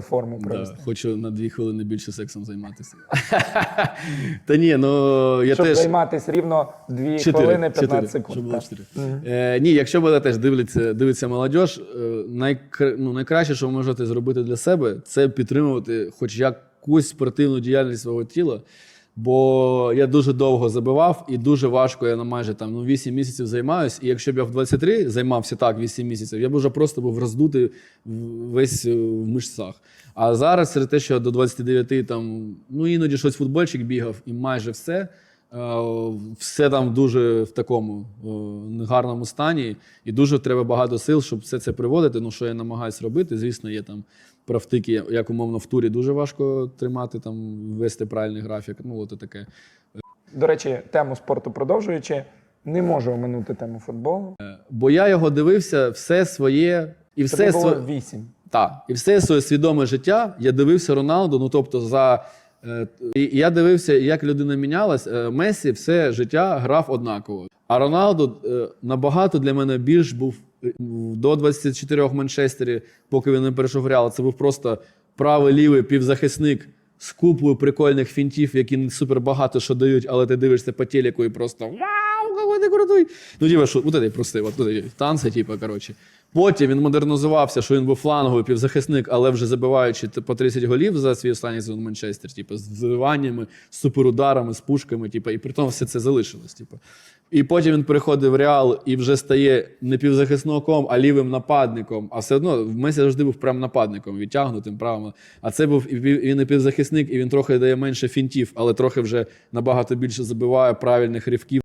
форму Да, хочу на дві хвилини більше сексом займатися. Та ні, ну я Щоб теж. займатися рівно 2 Чотири, хвилини 15 чотири, секунд. Щоб було так. чотири. Е, ні, якщо мене теж дивляться, дивиться молодь, е, найкр... ну, найкраще, що ви можете зробити для себе, це підтримувати хоч якусь спортивну діяльність свого тіла. Бо я дуже довго забивав і дуже важко, я на майже там ну, 8 місяців займаюся. І якщо б я в 23 займався так 8 місяців, я б вже просто був роздутий весь е, в мишцях. А зараз серед те, що до 29 там, ну іноді щось футбольчик бігав, і майже все. Е, Все там дуже в такому е, негарному стані, і дуже треба багато сил, щоб все це приводити. Ну, що я намагаюся робити. Звісно, є там правтики, як умовно в турі дуже важко тримати, там, вести правильний графік. Ну, от таке. До речі, тему спорту продовжуючи, не можу оминути тему футболу. Бо я його дивився все своє і все було своє. 8. Так, і все своє свідоме життя я дивився Роналду. Ну тобто, за е, і і я дивився, як людина мінялась. Е, Месі все життя грав однаково. А Роналду е, набагато для мене більш був е, до 24 в Манчестері, поки він не перейшов Реал. Це був просто правий лівий півзахисник з купою прикольних фінтів, які не супер багато що дають, але ти дивишся по телеку і просто ти крутий. Ну, типа, що, от я простив, от танці, типу, коротше. Потім він модернізувався, що він був фланговий півзахисник, але вже забиваючи по 30 голів за свій останній сезон Манчестер, типу, з вриваннями, з суперударами, з пушками, типу, і при тому все це залишилось. Типу. І потім він переходить в Реал і вже стає не півзахисником, а лівим нападником. А все одно в Месі завжди був прям нападником, відтягнутим правим. А це був він і півзахисник, і він трохи дає менше фінтів, але трохи вже набагато більше забиває правильних ривків.